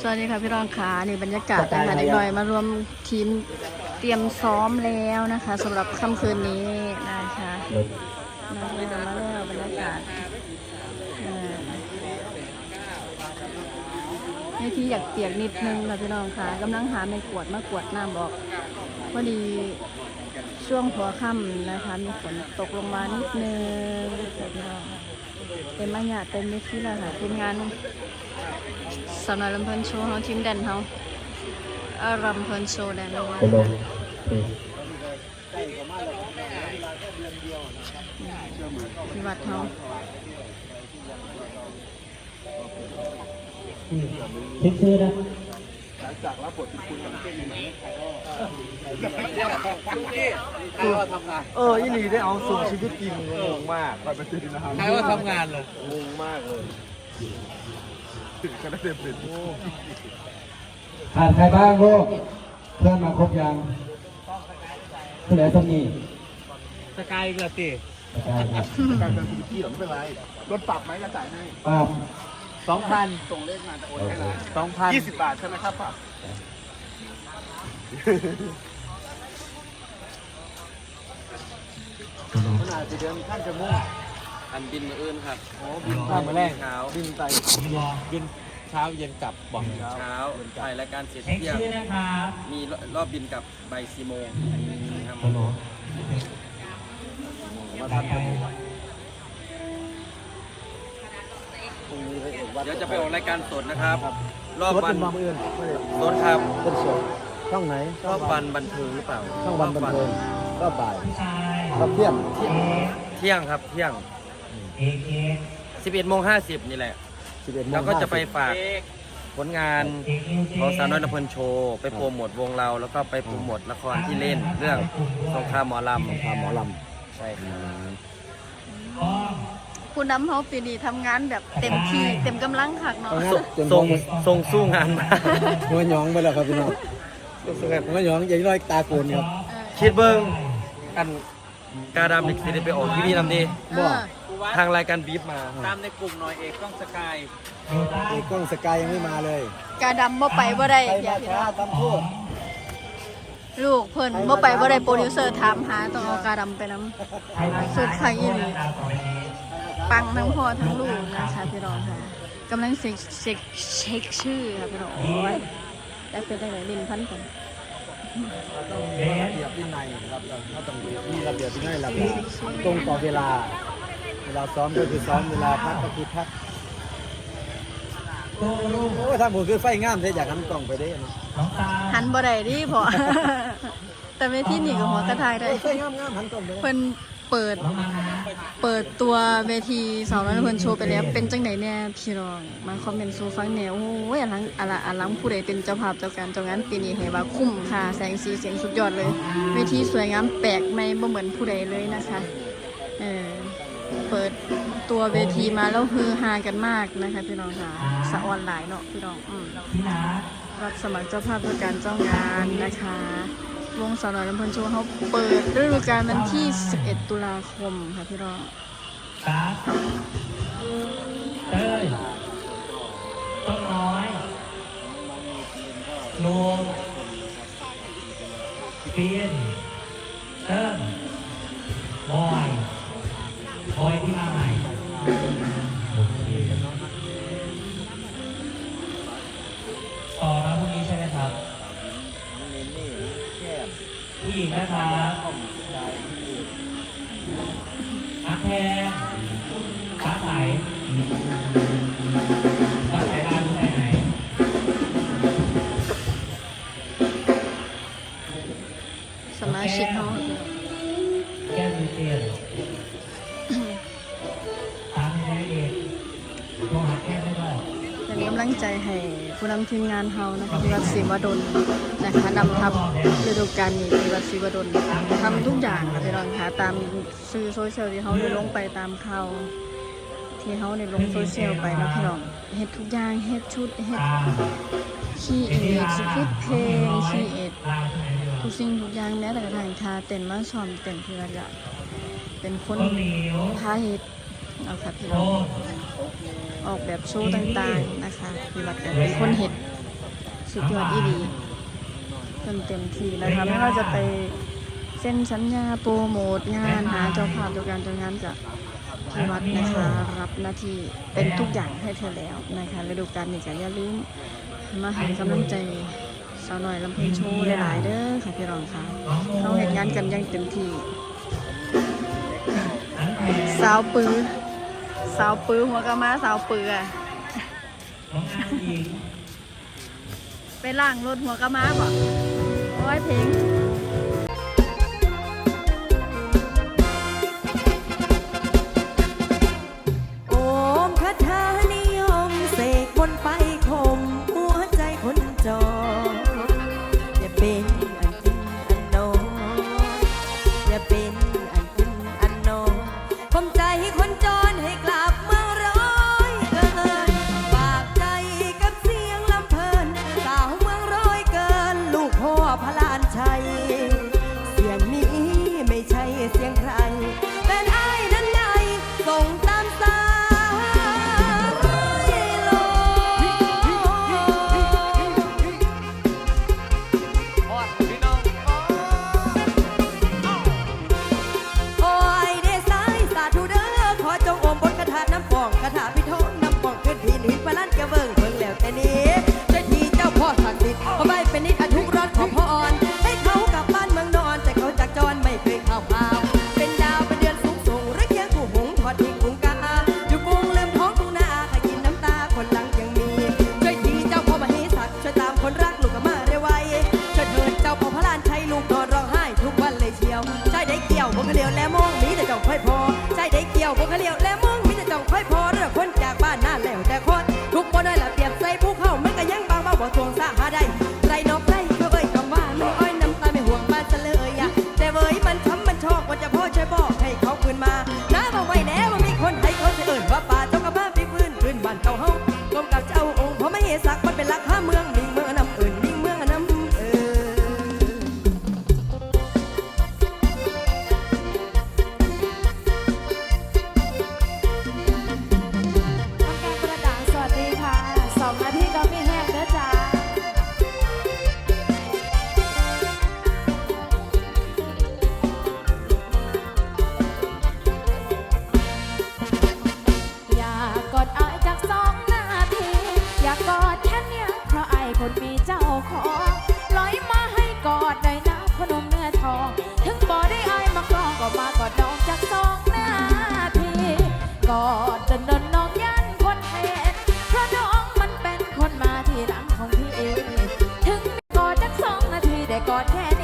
สวัสดีค่ะพี่รองขานี่บรรยากาศนะคะเด็กหน่อยมารวมทีมเตรียมซ้อมแล้วนะคะสำหรับค่ำคืนนี้นะคะมาแล้วมาแล้วบรรยากาศเอ่อให้ที่อยากเปียกนิดนึงค่ะพี่น้องค่ะกำลังหาไม่กวดมากวดน้ำบอกพอดีช่วงหัวค่ำนะคะ มีฝนตกลงมานิดนึงค่ะพี่น้องเต็มมาหยาดเต็มเม็ดที่แล้วค่ะทีมงาน สำหรับลำเพลินโชว์เขาทีมแดนเขาอ่อลำเพลินโชว์แดนเราไปลงนี่ที่วัดเขาคิดชื่อนะเออยี่หลีได้เอาสู่ชีวิตจริงงงมากไปเป็นจริงนะครับใครว่าทำงานเลยงงมากเลย ขาดใครบ้างลูกเพื่อนมาครบยังผู้ใดต้องมีสกายเกิดติได้ครับการเป็นคุณพี่หรอไม่เป็นไรรถปรับไหมก็จ่ายให้ป้าบสองพันส่งเลขมาจะโอนให้เลยสองพันยี่สิบบาทใช่ไหมครับปรับขนาดจะเดินข้างจะมุ่ง อันบินมืออื่นครับอ๋อบินตามมาแรกเช้าบินไปบินเช้าเย็นกลับบอกเช้าเช้าถ่ายรายการเสร็จเที่ยงมีรอบบินกลับบ่ายสี่โมงครับมาทันกันพรุ่งนี้ไปเอกวัดเดี๋ยวจะไปออกรายการสดนะครับ รอบรถวัเป็นนความอื่นไม่ได้สดครับเป็นสดช่องไหนรอบวันบันเทิงหรือเปล่าช่องวันบันเทิงรอบก็บ่ายรับเที่ยงเที่ยงครับเที่ยง 11โมง50 นี่แหละ 11โมงแล้วก็จะไป50ฝากผลงานของสาวน้อยลำเพลินโชว์ ไปโปรโมทวงเรา แล้วก็ไปโปรโมทละครที่เล่นเรื่องสงครามหมอลำพาหมอลใช่ครับคุณน้ำเขาปีนี้ทำงานแบบเต็มที่เต็มกำลังคักำเนาะเอางั้นจนส่งส่งสู้งานมาหัวหยองไปแล้วครับพี่น้องหัวหยองใหญ่ร้อยตาโกนครับคิดเบิ้งอันกาดำลิกสิได้ไปออกที่นี่นำดี เออทางรายการบีฟมาตามในกลุ่มหน่อยเอกต้องสกายไอ้กล้องสกายยังไม่มาเลยกาดำบ่ไปบ่ได้ใครเดี๋ยมาวพี่ช้าน้องตำโทษลูกเพิ่นบ่ไปบ่ได้โปรดิวเซอร์ถามหาต้องเอากาดำไปนำสุดท้ายอีหลีปังทั้งพ่อทั้งลูกนะคะพี่น้องค่ะกำลังเช็คเช็คเช็คชื่อค่ะพี่น้องโอ้ยได้เป็นได้ไหนลิ้นพันกันระเบียบวินัยครับเราต้องมีระเบียบวินัยระเบียบตรงต่อเวลา เวลาซ้อมก็คือซ้อมเวลาพักก็คือพักโอ้ยทางผมคือไฟงามเลยอยากหันกล้องไปได้เนาะหันบ่ได้ดิพอแต่เวทีนี่ก็หัวกระทายได้ไฟงามงามหันกล้องไปได้เพิ่นเปิดเปิดตัวเวทีสาวน้อยเพิ่นโชว์ไปแล้วเป็นจังไดแน่พี่น้องมาคอมเมนต์สู่ฟังแนวโอ้ยอลังอลังอลังผู้ใดเป็นเจ้าภาพเจ้าการเจ้างานปีนี้ให้ว่าคุ้มค่าแสงสีเสียงสุดยอดเลย เวทีสวยงามแปลกไม่บ่เหมือนผู้ใดเลยนะคะเออ เปิดตัวเวทีมาแล้วฮือฮากันมากนะคะพี่น้องค่ะสะออนหลายเนาะพี่น้องอืมรับสมัครเจ้าภาพเพื่อการเจ้างานนะคะ วงสาวน้อยลำพลินโชว์เขาเปิดฤดูกาลวันที่ 11 ตุลาคมค่ะพี่น้องเต้ยต้นน้อยรวมเปียนเติ้ลบอย คอยที่มาใหม่ต่อแล้วพรุ่งนี้ใช่ไหมครับผู้หญิงนะครับอาแพงฟ้าใสำลังใจให้ผู้นำทีมงานเฮานะคะที่วัดศรีวดลนะคะนำทัพฤดูกาลนี้ที่วัดศรีวดลทำทุกอย่างค่ะพี่น้องค่ะตามสื่อโซเชียลที่เขาได้ลงไปตามข่าวที่เขาได้ลงโซเชียลไปนะพี่น้องเฮ็ดทุกอย่างเฮ็ดชุดเฮ็ดขี้เอ็ดสคริปต์เพลงขี้เอ็ดทุกสิ่งทุกอย่างแม้แต่กระทั่งทาเต้นมาซ้อมเต้นที่ระยะเป็นคนพาเฮ็ด เอาค่ะพี่น้องออกแบบโชว์ต่างๆนะคะพี่วัดแบเป็นคนเห็ดสุดยอดอีดีเต็เต็มที่นะคะไม่ว่าจะไปเส้นสัญญาโปรโมทงานหาเจ้าภาพตัวการจงงานจะบพี่วัดนะคะรับหน้าที่เป็นทุกอย่างให้เธอแล้วนะคะฤดูกาลนี้ก็อย่าลืมมาให้กำลังใจสาวหน่อยลำพูนโชว์หลายๆเด้อค่ะพี่รองค่ะเขาเห็นงานกันยังเต็มที่สาวปื้อ สาวปื้อหัวกะมาสาวปื้อไปล่างรถหัวกะมาบ่โอ้ยเพลง สักมันเป็นราคาเมือง อดแค่